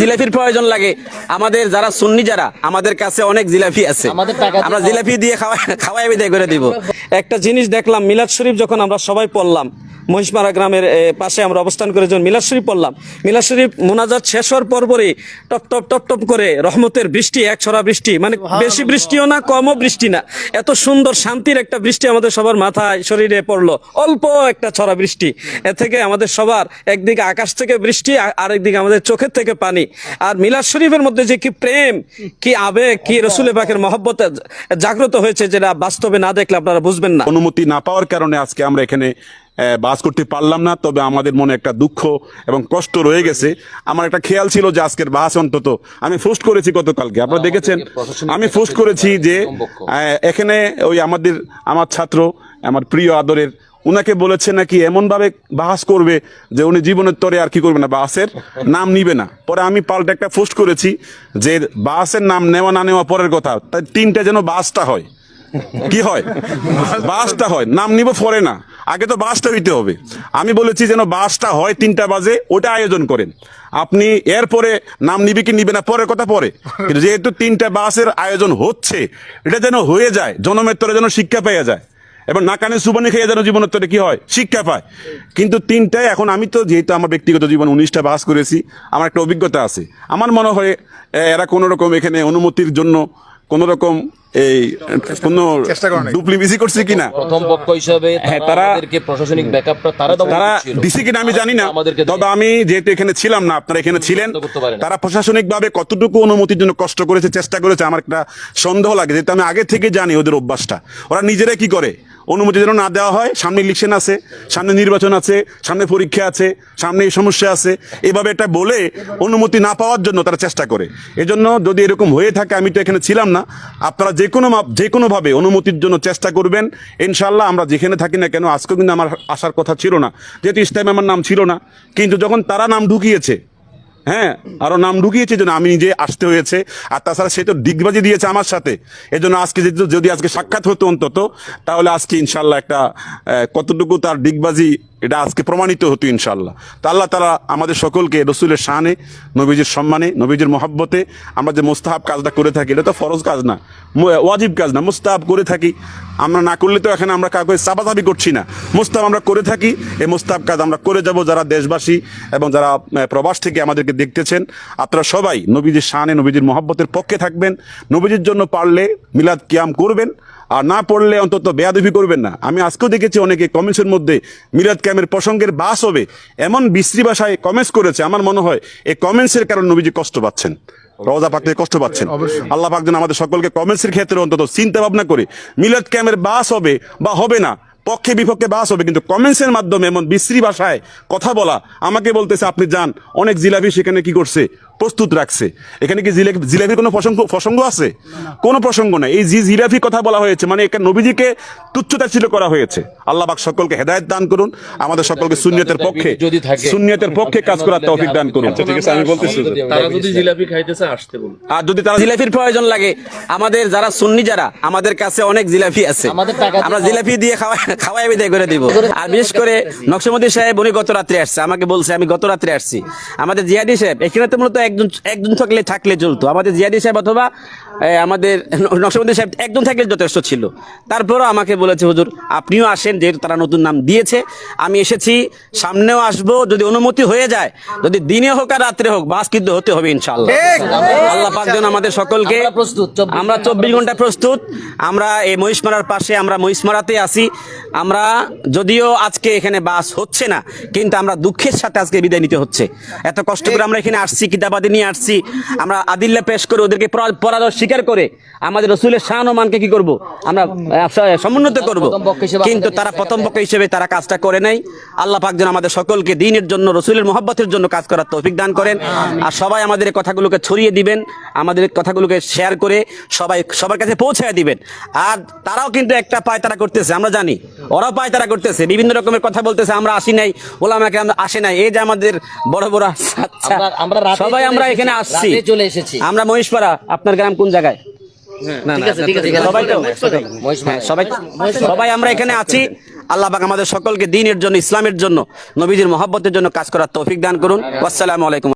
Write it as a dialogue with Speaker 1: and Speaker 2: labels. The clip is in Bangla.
Speaker 1: জিলাপির প্রয়োজন লাগে। আমাদের যারা সুন্নি যারা আমাদের কাছে অনেক জিলাপি আছে। আমরা জিলাপি দিয়ে খাওয়া খাওয়াই বিদায় করে দিব। একটা জিনিস দেখলাম মিলাদ শরীফ যখন আমরা সবাই পড়লাম মহিষমারা গ্রামের পাশে আমরা অবস্থান করে যখন মিলাদ শরীফ পড়লাম মিলাদ শরীফ মোনাজাত শেষ হওয়ার পরপরই টপ টপ টপ টপ করে রহমতের বৃষ্টি এক ছড়া বৃষ্টি মানে বেশি বৃষ্টিও না কমও বৃষ্টি না। এত সুন্দর শান্তির একটা বৃষ্টি আমাদের সবার মাথায় শরীরে পড়ল। অল্প একটা ছড়া বৃষ্টি। এ থেকে আমাদের সবার একদিকে আকাশ থেকে বৃষ্টি আর আরেকদিকে আমাদের চোখের থেকে পানি। আর মিলাদ শরীফের মধ্যে যে কি প্রেম কি আবেগ কি রসুলের পাকের মহব্বত জাগ্রত হয়েছে যেটা বাস্তবে না দেখলে আপনারা বুঝবেন না।
Speaker 2: অনুমতি না পাওয়ার কারণে আজকে আমরা এখানে বাস করতে পারলাম না তবে আমাদের মনে একটা দুঃখ এবং কষ্ট রয়ে গেছে। আমার একটা খেয়াল ছিল যে আজকের বাস অন্তত আমি ফোস্ট করেছি গতকালকে আপনারা দেখেছেন? আমি ফোস্ট করেছি যে এখানে ওই আমাদের আমার ছাত্র আমার প্রিয় আদরের উনাকে বলেছে নাকি এমন ভাবে বাহাস করবে যে উনি জীবনের তরে আর কি করবে না বাসের নাম নিবে না। পরে আমি পাল্টা একটা পোস্ট করেছি যে বাসের নাম নেওয়া না নেওয়া পরের কথা তাই তিনটা যেন বাসটা হয়। কি হয়? বাসটা হয়। নাম নিব পরে না। আগে তো বাসটা হইতে হবে। আমি বলেছি যেন বাসটা হয় তিনটা বাজে, ওটা আয়োজন করেন। আপনি এরপরে নাম নিবে কি নিবে না, পরের কথা পরে। কিন্তু যেহেতু তিনটা বাসের আয়োজন হচ্ছে, এটা যেন হয়ে যায়, জনমের তরে যেন শিক্ষা পেয়ে যায়। এবং না কানে সুবানি খেয়ে যেন জীবনের তরে কি হয়? শিক্ষা পায়। কিন্তু তিনটায় এখন আমি তো যেহেতু আমার ব্যক্তিগত জীবন উনিশটা বাস করেছি, আমার একটা অভিজ্ঞতা আছে। আমার মনে হয় এরা কোনো রকম এখানে অনুমতির জন্য কোনো রকম এই কোনো ডুপ্লিমিসি করছে কিনা?
Speaker 3: প্রথম পক্ষ হিসাবে
Speaker 1: হ্যাঁ,
Speaker 3: তারা আমাদেরকে প্রশাসনিক ব্যাকআপটা তারা
Speaker 2: তারা দিছে কিনা আমি জানি না তবে আমি যেহেতু এখানে ছিলাম না আপনারা এখানে ছিলেন। তারা প্রশাসনিক ভাবে কতটুকু অনুমতির জন্য কষ্ট করেছে চেষ্টা করেছে আমার একটা সন্দেহ লাগে যেহেতু আমি আগে থেকে জানি ওদের অভ্যাসটা। ওরা নিজেরা কি করে? অনুমতি যেন না দেওয়া হয়। সামনে ইলেকশন আছে, সামনে নির্বাচন আছে, সামনে পরীক্ষা আছে, সামনে এই সমস্যা আছে। এভাবে এটা বলে অনুমতি না পাওয়ার জন্য তারা চেষ্টা করে। এজন্য যদি এরকম হয়ে থাকে, আমি তো এখানে ছিলাম না, আপনারা যে কোনো যে কোনোভাবে অনুমতির জন্য চেষ্টা করবেন। ইনশাল্লাহ আমরা যেখানে থাকি না কেন, আজকেও কিন্তু আমার আসার কথা ছিল না। যেহেতু ইসলামে আমার নাম ছিল না, কিন্তু যখন তারা নাম ঢুকিয়েছে হ্যাঁ আরও নাম ঢুকিয়েছে জন্য আমি নিজে আসতে হয়েছে। আর তাছাড়া সে তো ডিগবাজি দিয়েছে আমার সাথে। এই জন্য আজকে যদি আজকে সাক্ষাৎ হতো অন্তত, তাহলে আজকে ইনশাল্লাহ একটা কতটুকু তার ডিগবাজি এটা আজকে প্রমাণিত হতো ইনশাল্লাহ। তা আল্লাহ তারা আমাদের সকলকে রসুলের শানে, নবীজির সম্মানে, নবীজির মহাব্বতে আমরা যে মোস্তাহাব কাজটা করে থাকি, এটা তো ফরজ কাজ না ওয়াজিব কাজ না, মুস্তাহাব করে থাকি। আমরা না করলে তো এখানে আমরা কাউকে চাপাচাপি করছি না। মুস্তাহাব আমরা করে থাকি। এই মুস্তাহাব কাজ আমরা করে যাব যারা দেশবাসী এবং যারা প্রবাস থেকে আমাদেরকে দেখতেছেন। আপনারা সবাই নবীজির শানে, নবীজির মহাব্বতের পক্ষে থাকবেন। নবীজির জন্য পারলে মিলাদ কিয়াম করবেন। আর না পড়লে অন্তত বেয়াদবি করবেন না। আমি আজকেও দেখেছি অনেকে কমেন্টসের মধ্যে মিলাদ ক্যামের প্রসঙ্গের বাস হবে। এমন বিশ্রী ভাষায় কমেন্টস করেছে। আমার মনে হয় এই কমেন্টসের কারণে নবীজি কষ্ট পাচ্ছেন। রওজা পাক থেকে কষ্ট পাচ্ছেন। আল্লাহ পাক যেন আমাদের সকলকে কমেন্টসের ক্ষেত্রে অন্তত চিন্তা ভাবনা করে মিলাদ ক্যামের বাস হবে বা হবে না পক্ষে বিপক্ষে বাস হবে কিন্তু কমেন্টসের মাধ্যমে এমন বিশ্রী ভাষায় কথা বলা আমাকে বলতেছে আপনি যান। অনেক জিলাপি সেখানে কি করছে? প্রস্তুত রাখছে। এখানে কি জিলাপির কোনো প্রসঙ্গ প্রসঙ্গ আছে? কোনো প্রসঙ্গ নাই। এই জি জিলাপি কথা বলা হয়েছে মানে এখানে নবীজিকে তুচ্ছতাচ্ছিল্য করা হয়েছে। আল্লাহ পাক সকলকে হেদায়েত দান করুন আমাদের সকলকে সুন্নিয়তের পক্ষে
Speaker 3: যদি থাকে
Speaker 2: সুন্নিয়তের পক্ষে কাজ করার তৌফিক দান করুন। ঠিক আছে আমি বলতেছি
Speaker 4: তারা যদি জিলাপি খাইতেছে আসতে বলুন।
Speaker 2: আর যদি তারা
Speaker 1: জিলাপির প্রয়োজন লাগে। আমাদের যারা সুন্নি যারা আমাদের কাছে অনেক জিলাপি আছে। আমরা জিলাপি দিয়ে খাওয়া খাওয়াই বিদায় করে দিব। আর বিশেষ করে নকশমুদ্দি সাহেব উনি গত রাত্রে আসছে। আমাকে বলছে আমি গত রাত্রে আসছি। আমাদের জিয়াদি সাহেব এখানে তো মূলত একজন একজন থাকলে থাকলে চলতো। আমাদের জিয়াদি সাহেব অথবা আমাদের নকশমুদ্দি সাহেব একজন থাকলে যথেষ্ট ছিল। তারপরও আমাকে বলেছে হুজুর আপনিও আসেন যেহেতু তারা নতুন নাম দিয়েছে। আমি এসেছি সামনেও আসব যদি অনুমতি হয়ে যায় যদি দিনে হোক আর রাত্রে হোক বাস কিন্তু হতে হবে ইনশাল্লাহ আল্লাহ পাক যেন আমাদের সকলকে
Speaker 3: আমরা প্রস্তুত,
Speaker 1: আমরা চব্বিশ ঘণ্টা প্রস্তুত। আমরা এই মহিষমারার পাশে আমরা মহিষমারাতে আছি। আমরা যদিও আজকে এখানে বাস হচ্ছে না কিন্তু আমরা দুঃখের সাথে আজকে বিদায় নিতে হচ্ছে। এত কষ্ট করে আমরা এখানে আসছি কিতাবাদি নিয়ে আসছি। আমরা আদিল্লা পেশ করে ওদেরকে পরা- পরাজয় স্বীকার করে আমাদের রসুলের ও মানকে কি করব? আমরা সমুন্নত করব। কিন্তু তারা প্রথম পক্ষ হিসেবে তারা কাজটা করে নাই। আল্লাহ পাক যেন আমাদের সকলকে দিনের জন্য রসুলের মহব্বতের জন্য কাজ করার তৌফিক দান করেন। আর সবাই আমাদের কথাগুলোকে ছড়িয়ে দিবেন আমাদের কথাগুলোকে শেয়ার করে সবাই সবার কাছে পৌঁছায় দিবেন। আর তারাও কিন্তু একটা পায় তারা করতেছে আমরা জানি। ওরাও পায় তারা করতেছে বিভিন্ন রকমের কথা বলতেছে আমরা আসি নাই ওলামাকে আমরা আসে নাই। এই যে আমাদের বড় বড় আচ্ছা সবাই আমরা এখানে আসছি।
Speaker 3: চলে এসেছি।
Speaker 1: আমরা মহেশপাড়া আপনার গ্রাম কোন জায়গায়? না,
Speaker 3: ঠিক
Speaker 1: না,
Speaker 3: আছে, ঠিক আছে, ঠিক আছে।
Speaker 1: সবাই তো সবাই সবাই আমরা এখানে আছি। আল্লাহ পাক আমাদের সকলকে দিনের জন্য ইসলামের জন্য নবীজির মহব্বতের জন্য কাজ করার তৌফিক দান করুন। আসসালামু আলাইকুম।